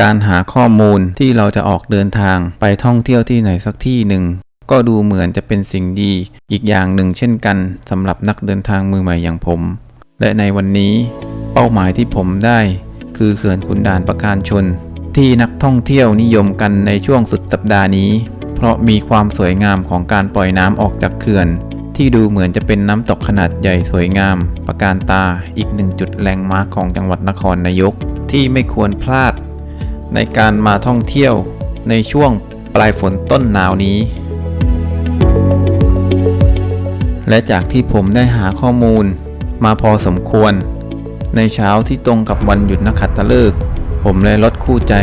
การหาข้อมูลที่เราจะออกเดินทางไปท่องเที่ยวที่ไหนสักที่หนึ่ง ก็ดูเหมือนจะเป็นสิ่งดีอีกอย่างหนึ่งเช่นกันสำหรับนักเดินทางมือใหม่อย่างผม และในวันนี้ เป้าหมายที่ผมได้ คือเขื่อนขุนด่านประการชน ที่นักท่องเที่ยวนิยมกันในช่วงสุดสัปดาห์นี้ เพราะมีความสวยงามของการปล่อยน้ำออกจากเขื่อน ที่ดูเหมือนจะเป็นน้ำตกขนาดใหญ่สวยงาม ประการตาอีกหนึ่งจุดแลนด์มาร์คของจังหวัดนครนายก ที่ไม่ควรพลาด ในการมาท่องเที่ยวในช่วงปลายฝนต้นหนาวนี้ และจากที่ผมได้หาข้อมูลมาพอสมควร ในเช้าที่ตรงกับวันหยุดนักขัตฤกษ์ผมเลยลดคู่ใจ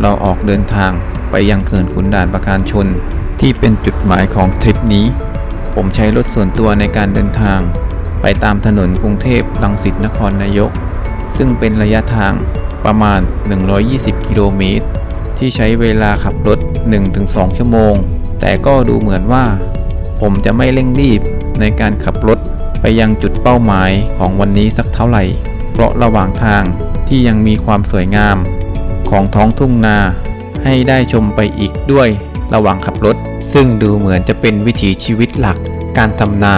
เราออกเดินทางไปยังเขื่อนขุนด่านประการชน ที่เป็นจุดหมายของทริปนี้ ผมใช้รถส่วนตัวในการเดินทาง ไปตามถนนกรุงเทพลังสิตนครนายก ซึ่งเป็นระยะทาง ประมาณ 120 กิโลเมตร ที่ใช้เวลาขับรถ 1-2 ชั่วโมง แต่ก็ดูเหมือนว่า ผมจะไม่เร่งรีบในการขับรถไปยังจุดเป้าหมายของวันนี้สักเท่าไหร่ เพราะระหว่างทางที่ยังมีความสวยงาม ของท้องทุ่งนาให้ได้ชมไปอีกด้วยระหว่างขับรถ ซึ่งดูเหมือนจะเป็นวิถีชีวิตหลักการทำนา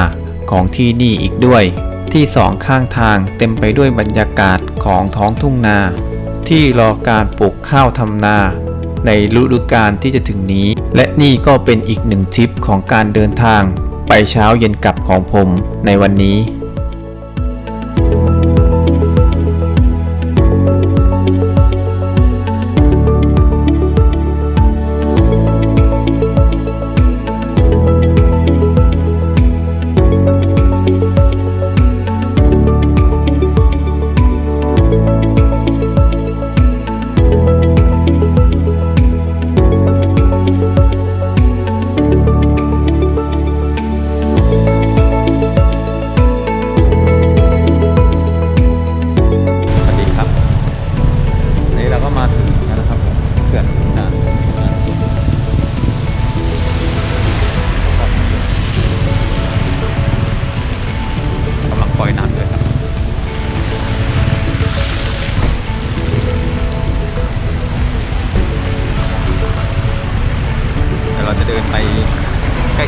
ของที่นี่อีกด้วย ที่สองข้างทางเต็มไปด้วยบรรยากาศของท้องทุ่งนา ที่รอการปลูกข้าวทำนา ในฤดูกาลที่จะถึงนี้ และนี่ก็เป็นอีกหนึ่งทริปของการเดินทาง ไปเช้าเย็นกลับของผมในวันนี้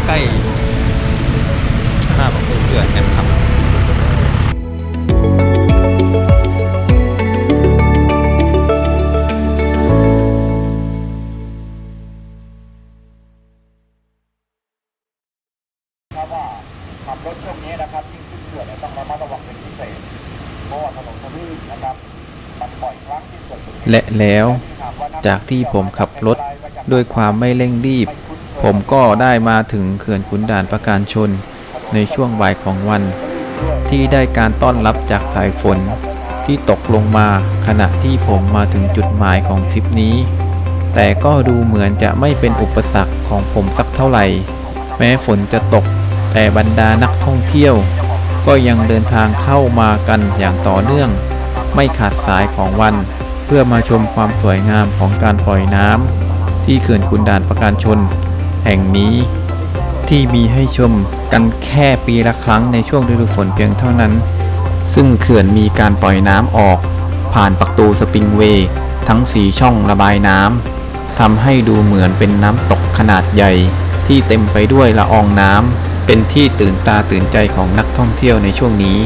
ใกล้ๆหน้าประตูเขื่อนกันครับถ้าว่าขับรถช่วงนี้นะครับยิ่งขึ้นเขื่อนเนี่ยต้องระมัดระวังเป็นพิเศษเพราะว่าถนนทลื่นนะครับมันบ่อยครั้งที่เกิดอุบัติเหตุและแล้วจากที่ผมขับรถด้วยความไม่เร่งรีบ ผมก็ได้มาถึงเขื่อนขุนด่านประการชนในช่วงบ่ายของวัน ที่ได้การต้อนรับจากสายฝนที่ตกลงมาขณะที่ผมมาถึงจุดหมายของทริปนี้ แต่ก็ดูเหมือนจะไม่เป็นอุปสรรคของผมสักเท่าไหร่ แม้ฝนจะตก แต่บรรดานักท่องเที่ยว ก็ยังเดินทางเข้ามากันอย่างต่อเนื่อง ไม่ขาดสายของวัน เพื่อมาชมความสวยงามของการปล่อยน้ำที่เขื่อนขุนด่านประการชน แห่งนี้ ที่มีให้ชมกันแค่ปีละครั้งในช่วงฤดูฝนเพียงเท่านั้น ซึ่งเขื่อนมีการปล่อยน้ำออก ผ่านประตูสปริงเวย์ทั้ง4ช่องระบายน้ำทำให้ดูเหมือนเป็นน้ำตกขนาดใหญ่ ที่เต็มไปด้วยละอองน้ำเป็นที่ตื่นตาตื่นใจของนักท่องเที่ยวในช่วงนี้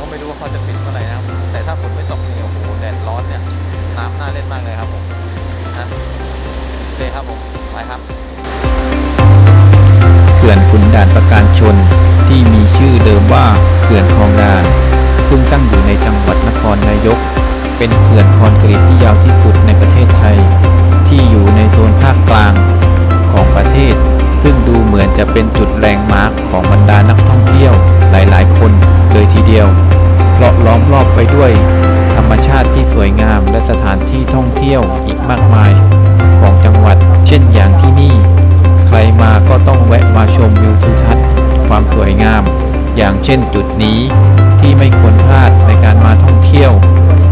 ก็ไม่รู้ว่าเขาจะปิดเมื่อไหร่นะครับ แต่ถ้าฝนไม่ตกเนี่ยโอ้โหแดดร้อนเนี่ยน้ำน่าเล่นมากเลยครับผมนะโอเคครับผมไปครับเขื่อนขุนด่านประการชนที่มีชื่อเดิมว่าเขื่อนคลองด่าน ซึ่งตั้งอยู่ในจังหวัดนครนายก เป็นเขื่อนคอนกรีตที่ยาวที่สุดในประเทศไทย ที่อยู่ในโซนภาคกลางของประเทศ ซึ่งดูเหมือนจะเป็นจุดแรงมาร์คของบรรดานักท่องเที่ยว ลายๆ คนเลยทีเดียว เพราะล้อมรอบไปด้วย ธรรมชาติที่สวยงามและสถานที่ท่องเที่ยวอีกมากมาย ของจังหวัด เช่นอย่างที่นี่ ใครมาก็ต้องแวะมาชมวิวทิวทัศน์ ความสวยงาม อย่างเช่นจุดนี้ที่ไม่ควรพลาดในการมาท่องเที่ยว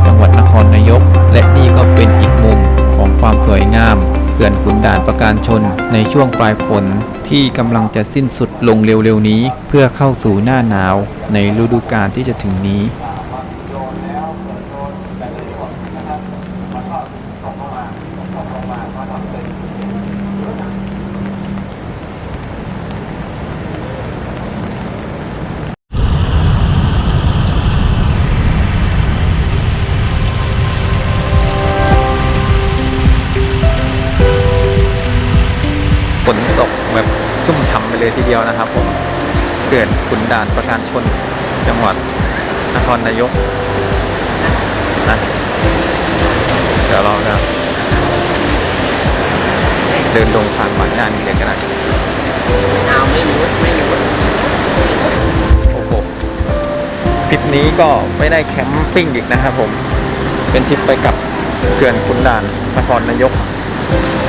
จังหวัดนครนายก และนี่ก็เป็นอีกมุม ความสวยงามเขื่อนขุนด่านประการชนในช่วงปลายฝนที่กำลังจะสิ้นสุดลงเร็วๆนี้ เพื่อเข้าสู่หน้าหนาวในฤดูกาลที่จะถึงนี้ ฝนตกแบบชุ่มฉ่ำไปเลยทีเดียวนะครับผมเขื่อนขุนด่านประการชนจังหวัดนครนายกนะเดี๋ยวเราจะเดินลงทางบางย่านนี่เลยก็ได้เอาไม่รู้ไม่รู้โอ้โหทริปนี้ก็ไม่ได้แคมปิ้งอีกนะครับผม เป็นทริปไปกับเขื่อนขุนด่านนครนายก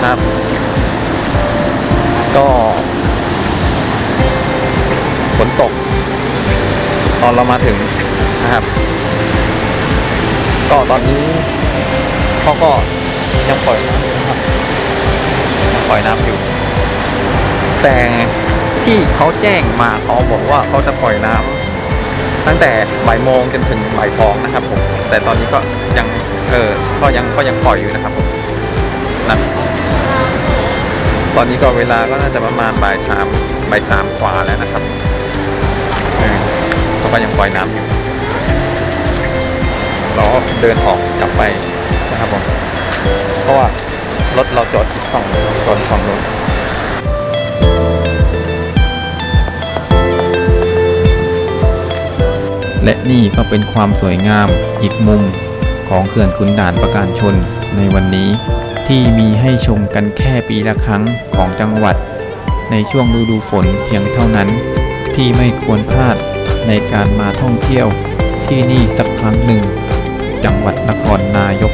นะครับ ก็ฝนตก ตอนเรามาถึงนะครับ ก็ตอนนี้เขาก็ยังปล่อยน้ำอยู่นะครับยังปล่อยน้ำอยู่ แต่ที่เขาแจ้งมาเขาบอกว่าเขาจะปล่อยน้ำตั้งแต่บ่ายโมงจนถึงบ่ายสองนะครับผมแต่ตอนนี้ก็ยังเออก็ยังก็ยังปล่อยอยู่นะครับผม ตอนนี้ก็เวลาก็น่าจะประมาณบ่ายสามบ่ายสามกว่าแล้วนะครับเออเขาก็ยังปล่อยน้ำอยู่เราก็เดินออกกลับไปนะครับผมเพราะว่ารถเราจอดอีกฝั่งหนึ่งจอดฝั่งนู้นและนี่ก็เป็นความสวยงามอีกมุมของเขื่อนขุนด่านประการชนในวันนี้ ที่มีให้ชมกันแค่ปีละครั้งของจังหวัด ในช่วงฤดูฝนเพียงเท่านั้น ที่ไม่ควรพลาดในการมาท่องเที่ยวที่นี่สักครั้งหนึ่ง จังหวัดนครนายก